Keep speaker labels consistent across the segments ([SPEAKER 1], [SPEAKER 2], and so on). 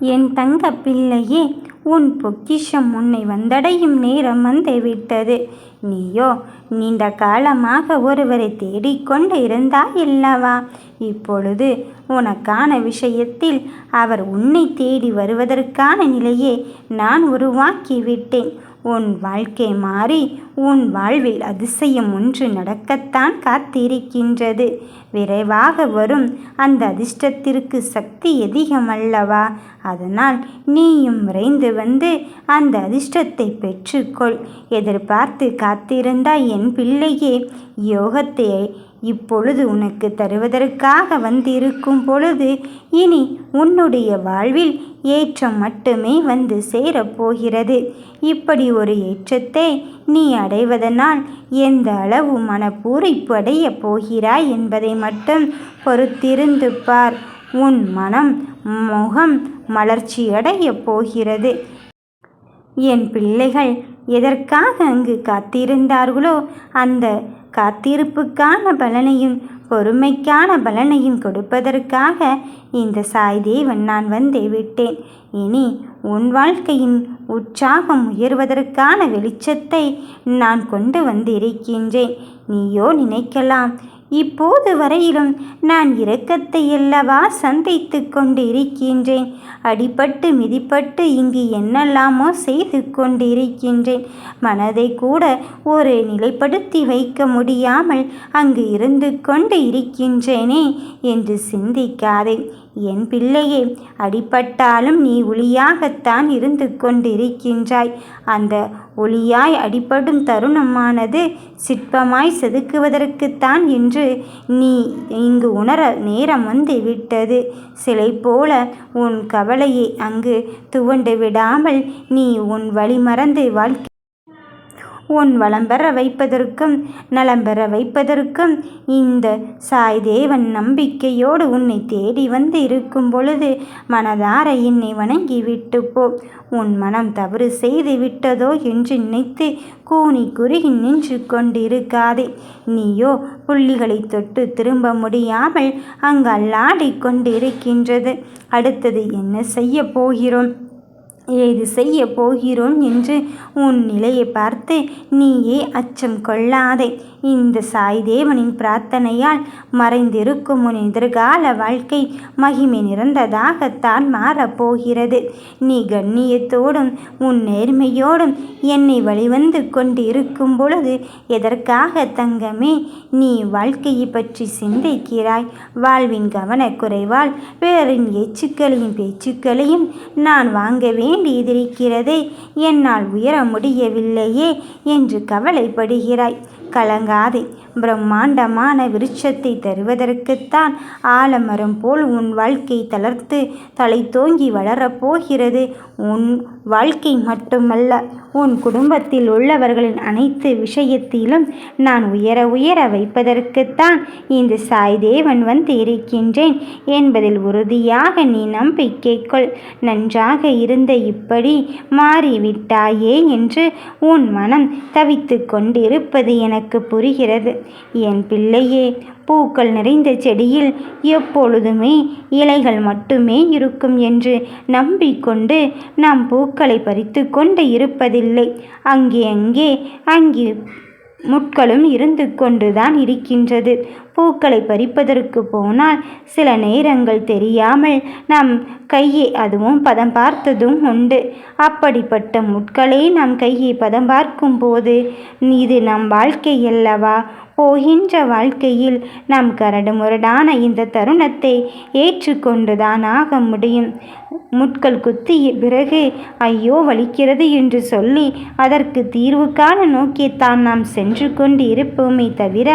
[SPEAKER 1] என் தங்க பிள்ளையே உன் பொக்கிஷம் உன்னை வந்தடையும் நேரம் வந்து விட்டது. நீயோ நீண்ட காலமாக ஒருவரை தேடிக்கொண்டு இருந்தாயல்லவா? இப்பொழுது உனக்கான விஷயத்தில் அவர் உன்னை தேடி வருவதற்கான நிலையை நான் உருவாக்கிவிட்டேன். உன் வாழ்க்கை மாறி உன் வாழ்வில் அதிசயம் ஒன்று நடக்கத்தான் காத்திருக்கின்றது. விரைவாக வரும் அந்த அதிர்ஷ்டத்திற்கு சக்தி அதிகமல்லவா? அதனால் நீயும் விரைந்து வந்து அந்த அதிர்ஷ்டத்தை பெற்றுக்கொள். எதிர்பார்த்து கா காத்திருந்தாய் என் பிள்ளையே யோகத்தை இப்பொழுது உனக்கு தருவதற்காக வந்திருக்கும் பொழுது இனி உன்னுடைய வாழ்வில் ஏற்றம் மட்டுமே வந்து சேரப்போகிறது. இப்படி ஒரு ஏற்றத்தை நீ அடைவதனால் எந்த அளவு மனப்பூரிப்பு அடையப் போகிறாய் என்பதை மட்டும் பொறுத்திருந்து பார். உன் மனம் முகம் மலர்ச்சியடையப் போகிறது. என் பிள்ளைகள் எதற்காக அங்கு காத்திருந்தார்களோ அந்த காத்திருப்புக்கான பலனையும் பொறுமைக்கான பலனையும் கொடுப்பதற்காக இந்த சாய்தேவன் நான் வந்தே விட்டேன். இனி உன் வாழ்க்கையின் உற்சாகம் உயர்வதற்கான வெளிச்சத்தை நான் கொண்டு வந்திருக்கின்றேன். நீயோ நினைக்கலாம் இப்போது வரையிலும் நான் இரக்கத்தை அல்லவா சந்தித்து கொண்டு இருக்கின்றேன் அடிபட்டு மிதிப்பட்டு இங்கு என்னெல்லாமோ செய்து கொண்டிருக்கின்றேன். மனதை கூட ஒரு நிலைப்படுத்தி வைக்க முடியாமல் அங்கு இருந்து கொண்டு இருக்கின்றேனே என்று சிந்திக்காதே. என் பிள்ளையே அடிபட்டாலும் நீ ஒளியாகத்தான் இருந்து கொண்டிருக்கின்றாய். அந்த ஒளியாய் அடிபடும் தருணமானது சிற்பமாய் செதுக்குவதற்குத்தான் என்று நீ இங்கு உணர நேரம் வந்து விட்டது. சிலை போல உன் கவலையை அங்கு துவண்டு விடாமல் நீ உன் வழி மறந்து வாழ்க்கை உன் வளம் பெற வைப்பதற்கும் நலம்பெற வைப்பதற்கும் இந்த சாய் தேவன் நம்பிக்கையோடு உன்னை தேடி வந்து இருக்கும் பொழுது மனதார என்னை வணங்கி விட்டு போ. உன் மனம் தவறு செய்து விட்டதோ என்று நினைத்து கூனி குறுகி நின்று கொண்டிருக்காதே. நீயோ புள்ளிகளை தொட்டு திரும்ப முடியாமல் அங்கு அல்லாடி கொண்டிருக்கின்றது. அடுத்தது என்ன செய்ய போகிறோம்? ஏது செய்ய போகிறோம் என்று உன் நிலையை பார்த்து நீயே அச்சம் கொள்ளாதே. இந்த சாய்தேவனின் பிரார்த்தனையால் மறைந்திருக்கும் உன் எதிர்கால வாழ்க்கை மகிமை நிறந்ததாகத்தான் மாறப்போகிறது. நீ கண்ணியத்தோடும் உன் நேர்மையோடும் என்னை வழிவந்து கொண்டு இருக்கும் பொழுது எதற்காக தங்கமே நீ வாழ்க்கையை பற்றி சிந்திக்கிறாய்? வாழ்வின் கவனக்குறைவால் பிறரின் எச்சுக்களையும் பேச்சுக்களையும் நான் வாங்கவே வேண்டியதிருக்கிறதே என்னால் உயர முடியவில்லையே என்று கவலைப்படுகிறாய். கலங்காதே. பிரம்மாண்டமான விருட்சத்தை தருவதற்குத்தான் ஆலமரம் போல் உன் வாழ்க்கை தளர்த்து தலை தோங்கி வளரப்போகிறது உன் வாழ்க்கை மட்டுமல்ல உன் குடும்பத்தில் உள்ளவர்களின் அனைத்து விஷயத்திலும் நான் உயர உயர வைப்பதற்குத்தான் இந்த சாய்தேவன் வந்து இருக்கின்றேன் என்பதில் உறுதியாக நீ நம்பிக்கைக்குள். நன்றாக இருந்த இப்படி மாறிவிட்டாயே என்று உன் மனம் தவித்து கொண்டிருப்பது எனக்கு புரிகிறது. என் பிள்ளையே பூக்கள் நிறைந்த செடியில் எப்பொழுதுமே இலைகள் மட்டுமே இருக்கும் என்று நம்பிக்கொண்டு நாம் பூக்களை பறித்து கொண்டு இருப்பதில்லை. அங்கே அங்கே அங்கே முட்களும் இருந்து கொண்டுதான் இருக்கின்றது. பூக்களை பறிப்பதற்கு போனால் சில நேரங்கள் தெரியாமல் நம் கையை அதுவும் பதம் பார்த்ததும் உண்டு. அப்படிப்பட்ட முட்களே நம் கையை பதம் பார்க்கும் போது இது நம் வாழ்க்கை அல்லவா? போகின்ற வாழ்க்கையில் நாம் கரடு முரடான இந்த தருணத்தை ஏற்றுக்கொண்டுதான் ஆக முடியும். முட்கள் குத்திய பிறகு ஐயோ வலிக்கிறது என்று சொல்லி அதற்கு தீர்வு காண நோக்கித்தான் நாம் சென்று கொண்டு இருப்போமே தவிர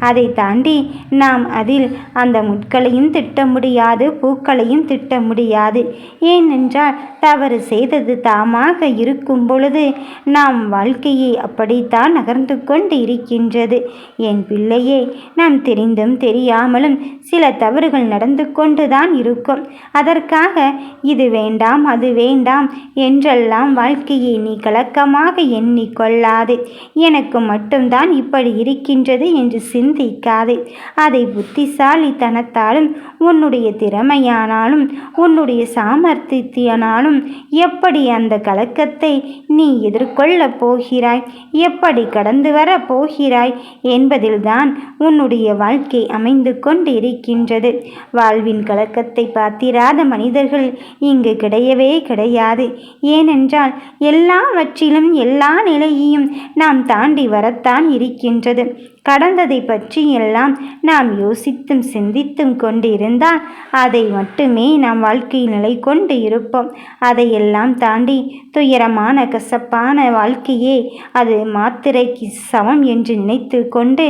[SPEAKER 1] அதை தாண்டி நாம் அதில் அந்த முட்களையும் திட்ட முடியாது பூக்களையும் திட்ட முடியாது. ஏனென்றால் தவறு செய்தது தாமாக இருக்கும் பொழுது நாம் வாழ்க்கையை அப்படித்தான் நகர்ந்து கொண்டு இருக்கின்றது. என் பிள்ளையே நாம் தெரிந்தும் தெரியாமலும் சில தவறுகள் நடந்து கொண்டுதான் இருக்கும். அதற்காக இது வேண்டாம் அது வேண்டாம் என்றெல்லாம் வாழ்க்கையை நீ கலக்கமாக எண்ணிக்கொள்ளாது. எனக்கு மட்டும்தான் இப்படி இருக்கின்றது என்று சிந்திக்காதே. அதை புத்திசாலித்தனத்தாலும் உன்னுடைய திறமையானாலும் உன்னுடைய சாமர்த்தியத்தினாலும் எப்படி அந்த கலக்கத்தை நீ எதிர்கொள்ளப் போகிறாய்? எப்படி கடந்து வரப் போகிறாய்? என்பதில்தான் உன்னுடைய வாழ்க்கை அமைந்து கொண்டிருக்கின்றது. வாழ்வின் கலக்கத்தை பார்த்திராத மனிதர்கள் இங்கு கிடையவே கிடையாது. ஏனென்றால் எல்லாவற்றிலும் எல்லா நிலையையும் நாம் தாண்டி வரத்தான் இருக்கின்றது. கடந்ததை பற்றி எல்லாம் நாம் யோசித்தும் சிந்தித்தும் கொண்டிருந்தால் அதை மட்டுமே நாம் வாழ்க்கை நிலை கொண்டு இருப்போம். அதையெல்லாம் தாண்டி துயரமான கசப்பான வாழ்க்கையே அது மாத்திரைக்கு சமம் என்று நினைத்து கொண்டு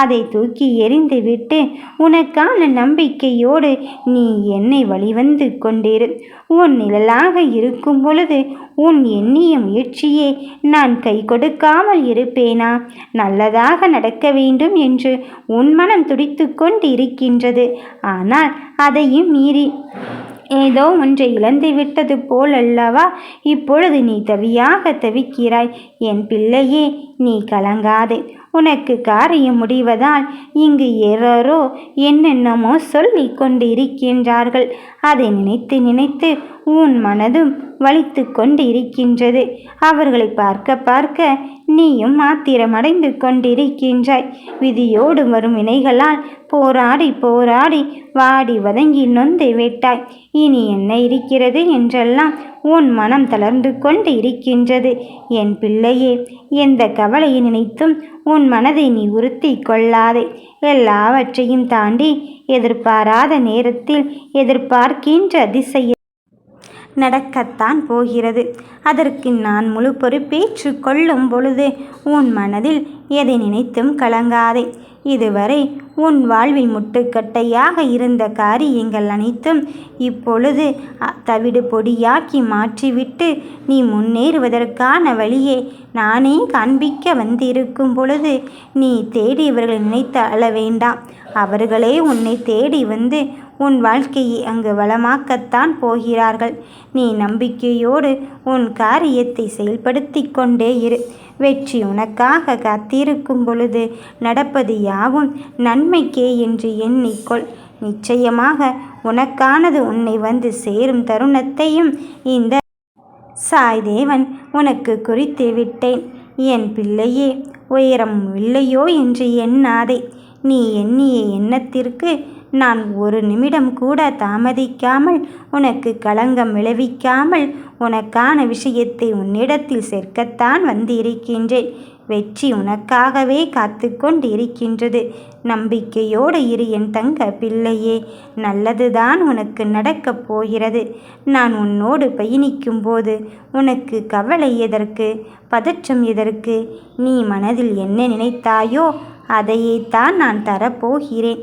[SPEAKER 1] அதை தூக்கி எறிந்துவிட்டு உனக்கான நம்பிக்கையோடு நீ என்னை வழிவந்து கொண்டிரு. உன் நிழலாக இருக்கும் பொழுது உன் எண்ணிய முயற்சியே நான் கை கொடுக்காமல் இருப்பேனா? நல்லதாக நடக்க வேண்டும் என்று உன் மனம் துடித்து கொண்டு இருக்கின்றது ஆனால் அதையும் மீறி ஏதோ ஒன்றை இழந்து விட்டது போல் அல்லவா? இப்பொழுது நீ தவியாக தவிக்கிறாய். என் பிள்ளையே நீ கலங்காதே. உனக்கு காரியம் முடிவதால் இங்கு எவரோ என்னென்னமோ சொல்லி கொண்டு இருக்கின்றார்கள் அதை நினைத்து நினைத்து உன் மனதும் வலித்து கொண்டு இருக்கின்றது அவர்களை பார்க்க பார்க்க நீயும் மாத்திரமடைந்து கொண்டிருக்கின்றாய். விதியோடு வரும் வினைகளால் போராடி போராடி வாடி வதங்கி நொந்து விட்டாய். இனி என்ன இருக்கிறது என்றெல்லாம் உன் மனம் தளர்ந்து கொண்டு இருக்கின்றது. என் பிள்ளையே எந்த கவலையை நினைத்தும் உன் மனதை நீ உறுத்தி கொள்ளாதே. எல்லாவற்றையும் தாண்டி எதிர்பாராத நேரத்தில் எதிர்பார்க்கின்ற திசையில் நடக்கத்தான் போகிறது. அதற்கு நான் முழு பொறுப்பேற்று கொள்ளும் பொழுது உன் மனதில் எதை நினைத்தும் கலங்காதே. இதுவரை உன் வாழ்வில் முட்டுக்கட்டையாக இருந்த காரியங்கள் அனைத்தும் இப்பொழுது தவிடு பொடியாக்கி மாற்றிவிட்டு நீ முன்னேறுவதற்கான வழியை நானே காண்பிக்க வந்திருக்கும் பொழுது நீ தேடியவர்களை நினைத்து அழ வேண்டாம் அவர்களே உன்னை தேடி வந்து உன் வாழ்க்கையை அங்கு வளமாக்கத்தான் போகிறார்கள். நீ நம்பிக்கையோடு உன் காரியத்தை செயல்படுத்தி கொண்டே இரு. வெற்றி உனக்காக காத்திருக்கும் பொழுது நடப்பது யாவும் நன்மைக்கே என்று எண்ணிக்கொள். நிச்சயமாக உனக்கானது உன்னை வந்து சேரும் தருணத்தையும் இந்த சாய்தேவன் உனக்கு குறித்து விட்டேன். என் பிள்ளையே உயரம் இல்லையோ என்று எண்ணாதே. நீ எண்ணிய எண்ணத்திற்கு நான் ஒரு நிமிடம் கூட தாமதிக்காமல் உனக்கு களங்கம் விளைவிக்காமல் உனக்கான விஷயத்தை உன்னிடத்தில் சேர்க்கத்தான் வந்திருக்கின்றேன். வெற்றி உனக்காகவே காத்து கொண்டு இருக்கின்றது நம்பிக்கையோடு இரு என் தங்க பிள்ளையே நல்லதுதான் உனக்கு நடக்கப் போகிறது. நான் உன்னோடு பயணிக்கும் போது உனக்கு கவலை எதற்கு பதற்றம் எதற்கு நீ மனதில் என்ன நினைத்தாயோ அதையே தான் நான் தரப்போகிறேன்.